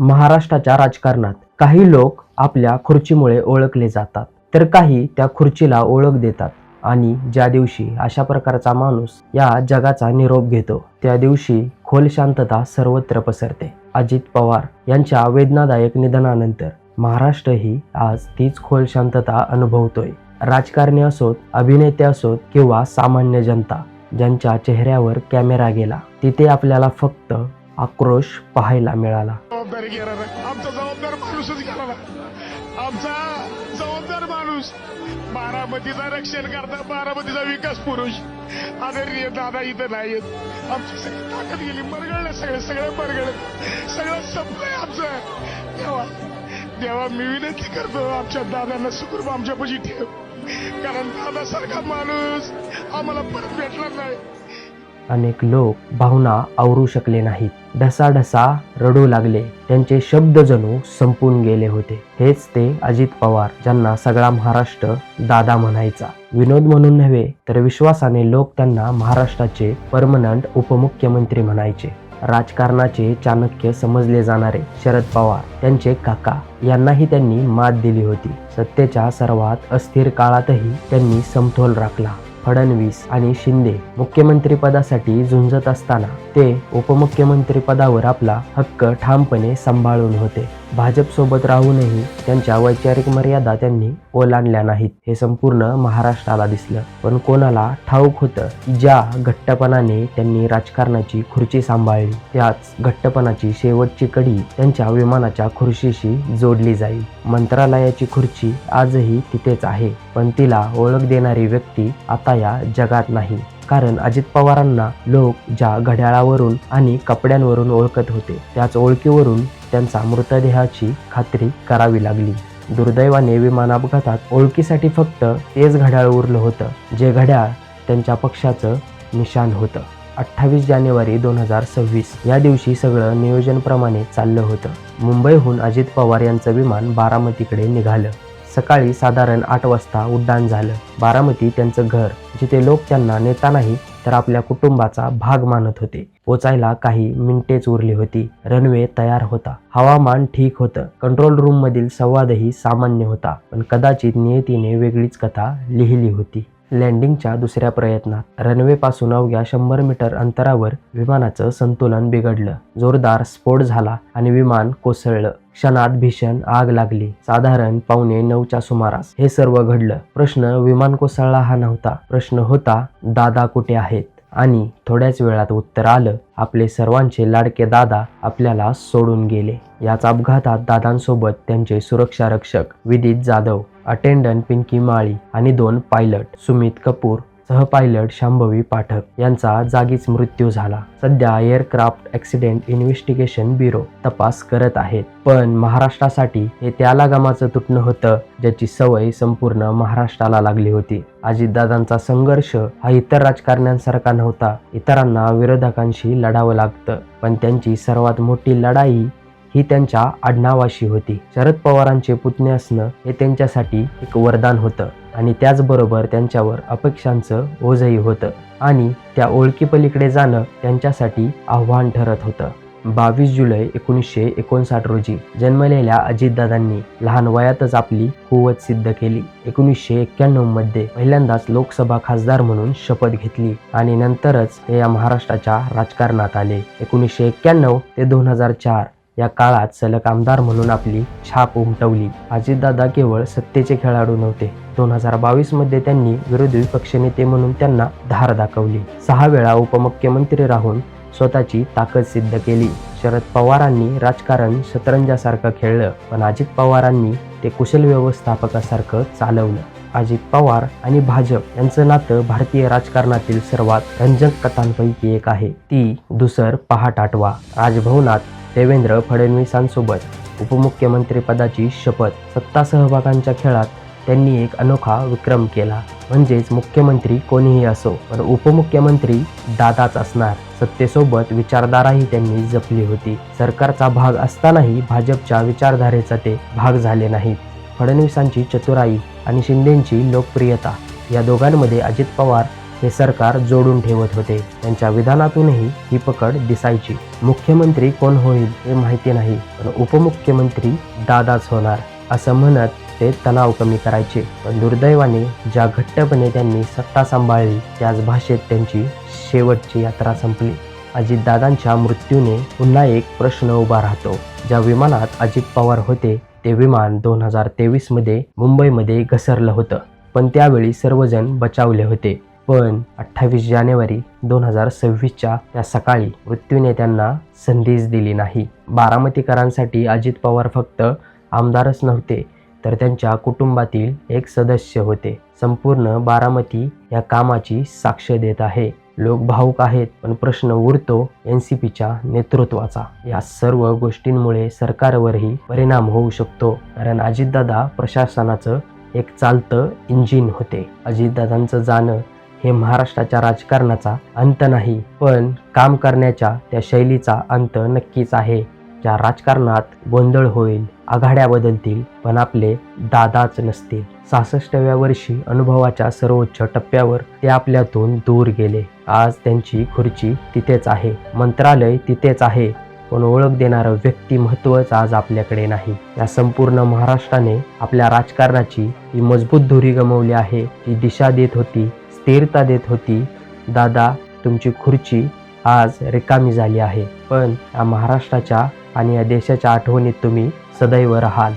महाराष्ट्राच्या राजकारणात काही लोक आपल्या खुर्चीमुळे ओळखले जातात. तर काही त्या खुर्चीला ओळख देतात आणि ज्या दिवशी अशा प्रकारचा माणूस या जगाचा निरोप घेतो त्या दिवशी खोल शांतता सर्वत्र पसरते. अजित पवार यांच्या वेदनादायक निधनानंतर महाराष्ट्र ही आज तीच खोल शांतता अनुभवतोय. राजकारणी असोत अभिनेते असोत किंवा सामान्य जनता ज्यांच्या चेहऱ्यावर कॅमेरा गेला तिथे आपल्याला फक्त आक्रोश पाहायला मिळाला. जबाबदारी आमचा जबाबदार माणूसच घेणार. आमचा जबाबदार माणूस बारामतीचा रक्षण करता बारामतीचा विकास पुरुष. आदरणीय दादा इथं नाही येत आमची सगळी ताकद गेली बरगळलं सगळे सगळे बरगळलं सगळं संपलंय आमचं. देवा देवा मी विनंती करतो आमच्या दादांना सुखरूप आमच्यापाशी ठेव. कारण दादासारखा माणूस आम्हाला परत भेटणार नाही. अनेक लोक भावना आवरू शकले नाहीत. ढसाढसा रडू लागले. त्यांचे शब्द जणू संपून गेले होते. हेच ते अजित पवार ज्यांना सगळा महाराष्ट्र दादा म्हणायचा. विनोद म्हणून नव्हे तर विश्वासाने लोक त्यांना महाराष्ट्राचे परमनंट उपमुख्यमंत्री म्हणायचे. राजकारणाचे चाणक्य समजले जाणारे शरद पवार त्यांचे काका यांनाही त्यांनी मात दिली होती. सत्तेच्या सर्वात अस्थिर काळातही त्यांनी समतोल राखला. फडणवीस आणि शिंदे मुख्यमंत्रीपदासाठी झुंजत असताना. ते उपमुख्यमंत्री पदावर आपला हक्क ठामपणे सांभाळून होते. भाजपसोबत राहूनही त्यांच्या वैचारिक मर्यादा त्यांनी ओलांडल्या नाहीत. हे संपूर्ण महाराष्ट्राला दिसलं. पण कोणाला ठाऊक होतं? ज्या घट्टपणाने त्यांनी राजकारणाची खुर्ची सांभाळली त्याच घट्टपणाची शेवटची कडी त्यांच्या विमानाच्या खुर्शीशी जोडली जाईल. मंत्रालयाची खुर्ची आजही तिथेच आहे पण तिला ओळख देणारी व्यक्ती आता या जगात नाही. कारण अजित पवारांना लोक ज्या घड्याळावरून आणि कपड्यांवरून ओळखत होते त्याच ओळखीवरून त्यांचा मृतदेहाची खात्री करावी लागली. दुर्दैवाने विमान अपघातात ओळखीसाठी फक्त तेच घड्याळ उरलं होतं जे घड्याळ त्यांच्या पक्षाचं निशाण होतं. अठ्ठावीस जानेवारी दोन हजार सव्वीस या दिवशी सगळं नियोजनप्रमाणे चाललं होतं. मुंबईहून अजित पवार यांचं विमान बारामतीकडे निघालं. सकाळी साधारण आठ वाजता उड्डाण झालं. बारामती त्यांचं घर जिथे लोक त्यांना नेता नाही तर आपल्या कुटुंबाचा भाग मानत होते. पोचायला काही मिनिटेच उरली होती. रनवे तयार होता. हवामान ठीक होतं. कंट्रोल रूम मधील संवादही सामान्य होता. पण कदाचित नियतीने वेगळीच कथा लिहिली होती. लँडिंगच्या दुसऱ्या प्रयत्नात. रनवेपासून अवघ्या शंभर मीटर अंतरावर विमानाचं संतुलन बिघडलं. जोरदार स्फोट झाला आणि विमान कोसळलं. क्षणात भीषण आग लागली. साधारण पावणे नऊच्या सुमारास हे सर्व घडलं. प्रश्न विमान कोसळला हा नव्हता. प्रश्न होता दादा कुठे आहेत? आणि थोड्याच वेळात उत्तर आलं आपले सर्वांचे लाडके दादा आपल्याला सोडून गेले. याच अपघातात दादांसोबत त्यांचे सुरक्षा रक्षक विदित जाधव अटेंडंट पिंकी माळी आणि दोन पायलट सुमित कपूर सहपायलट शांभवी पाठक यांचा जागीच मृत्यू झाला. सध्या एअरक्राफ्ट ॲक्सिडेंट इन्व्हेस्टिगेशन ब्युरो तपास करत आहेत. पण महाराष्ट्रासाठी हे त्या लगामाचं तुटणं होतं ज्याची सवय संपूर्ण महाराष्ट्राला लागली होती. अजितदादांचा संघर्ष हा इतर राजकारण्यांसारखा नव्हता. इतरांना विरोधकांशी लढावं लागतं. पण त्यांची सर्वात मोठी लढाई ही त्यांच्या आडनावाशी होती. शरद पवारांचे पुतणे असणं हे त्यांच्यासाठी एक वरदान होतं. आणि त्याचबरोबर त्यांच्यावर अपेक्षांचं ओझही होतं आणि त्या ओळखीपलीकडे जाणं त्यांच्यासाठी आव्हान ठरत होतं. बावीस जुलै एकोणीसशे एकोणसाठ रोजी जन्मलेल्या अजितदादांनी लहान वयातच आपली कुवत सिद्ध केली. एकोणीसशे एक्क्याण्णवमध्ये पहिल्यांदाच लोकसभा खासदार म्हणून शपथ घेतली आणि नंतरच ते या महाराष्ट्राच्या राजकारणात आले. एकोणीसशे एक्क्याण्णव ते दोन हजार चार या काळात सलग आमदार म्हणून आपली छाप उमटवली. अजितदादा केवळ सत्तेचे खेळाडू नव्हते. दोन हजार बावीसमध्ये त्यांनी विरोधी पक्षनेते म्हणून त्यांना धार दाखवली. सहा वेळा उपमुख्यमंत्री राहून स्वतःची ताकद सिद्ध केली. शरद पवारांनी राजकारण शतरंजासारखं खेळलं पण अजित पवारांनी ते कुशल व्यवस्थापकासारखं चालवलं. अजित पवार आणि भाजप यांचं नातं भारतीय राजकारणातील सर्वात रंजक कथांपैकी एक आहे. ती दुसर पहाट आठवा. राजभवनात देवेंद्र फडणवीसांसोबत उपमुख्यमंत्रीपदाची शपथ. सत्ता सहभागांच्या खेळात त्यांनी एक अनोखा विक्रम केला. म्हणजेच मुख्यमंत्री कोणीही असो पण उपमुख्यमंत्री दादाच असणार. सत्तेसोबत विचारधाराही त्यांनी जपली होती. सरकारचा भाग असतानाही भाजपच्या विचारधारेचा ते भाग झाले नाहीत. फडणवीसांची चतुराई आणि शिंदेंची लोकप्रियता या दोघांमध्ये अजित पवार हे सरकार जोडून ठेवत होते. त्यांच्या विधानातूनही ही पकड दिसायची. मुख्यमंत्री कोण होईल हे माहिती नाही पण उपमुख्यमंत्री दादाच होणार असं म्हणत ते तणाव कमी करायचे. पण दुर्दैवाने ज्या घट्टपणे त्यांनी सत्ता सांभाळली त्याच भाषेत त्यांची शेवटची यात्रा संपली. अजितदादांच्या मृत्यूने पुन्हा एक प्रश्न उभा राहतो. ज्या विमानात अजित पवार होते ते विमान दोन हजार तेवीसमध्ये मुंबईमध्ये घसरलं होतं. पण त्यावेळी सर्वजण बचावले होते. पण अठ्ठावीस जानेवारी दोन हजार सव्वीसच्या त्या सकाळी मृत्यूने त्यांना संधीच दिली नाही. बारामतीकरांसाठी अजित पवार फक्त आमदारच नव्हते तर त्यांच्या कुटुंबातील एक सदस्य होते. संपूर्ण बारामती या कामाची साक्ष देत आहे. लोक भाऊक आहेत पण प्रश्न उरतो एन सी पीच्या नेतृत्वाचा. या सर्व गोष्टींमुळे सरकारवरही परिणाम होऊ शकतो कारण अजितदादा प्रशासनाचं एक चालतं इंजिन होते. अजितदादांचं जाणं हे महाराष्ट्राच्या राजकारणाचा अंत नाही पण काम करण्याच्या त्या शैलीचा अंत नक्कीच आहे. ज्या राजकारणात गोंधळ होईल आघाड्या बदलतील पण आपले दादाच नसतील. सहासष्टव्या वर्षी अनुभवाच्या सर्वोच्च टप्प्यावर ते आपल्यातून दूर गेले. आज त्यांची खुर्ची तिथेच आहे. मंत्रालय तिथेच आहे. पण ओळख देणारं व्यक्तिमत्वच आज आपल्याकडे नाही. या संपूर्ण महाराष्ट्राने आपल्या राजकारणाची ही मजबूत धुरी गमावली आहे जी दिशा देत होती. स्थिरता देत होती. दादा तुमची खुर्ची आज रिकामी झाली आहे. पण या महाराष्ट्राच्या आणि या देशाच्या आठवणीत तुम्ही सदैव राहाल.